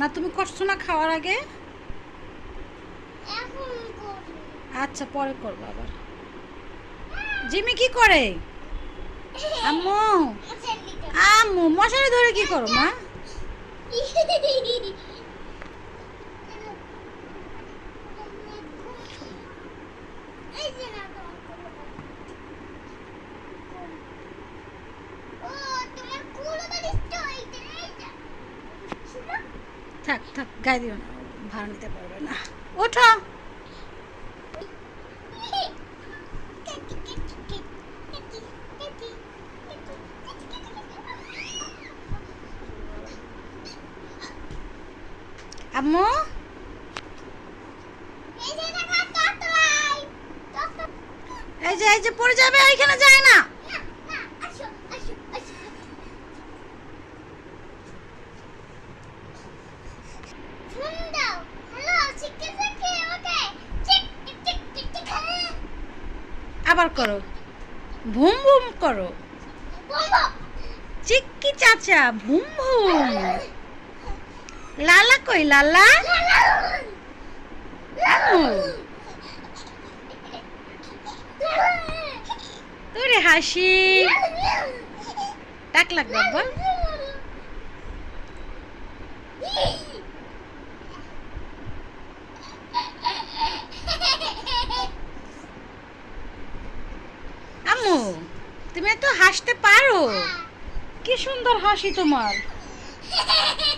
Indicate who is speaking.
Speaker 1: না তুমি করছ না খাওয়ার আগে? আচ্ছা পরে করব আবার। জিমি কি করে? আম্মু। আম্মু মশারি ধরে কি করো মা? থাক থাক, গায়ে দিও না, ভাড়া নিতে পারবে না। ওঠো। আম্মু? এই যে এই যে, পড়ে যাবে এইখানে যায় না। আবার করো। ভুম ভুম করো। চিক্কি চাচা, ভুম ভুম। লালা কই, লালা? তোরে হাসি। টাক লাগ বাবা আম্মু তুমি এত হাসতে পারো। কি সুন্দর হাসি তোমার।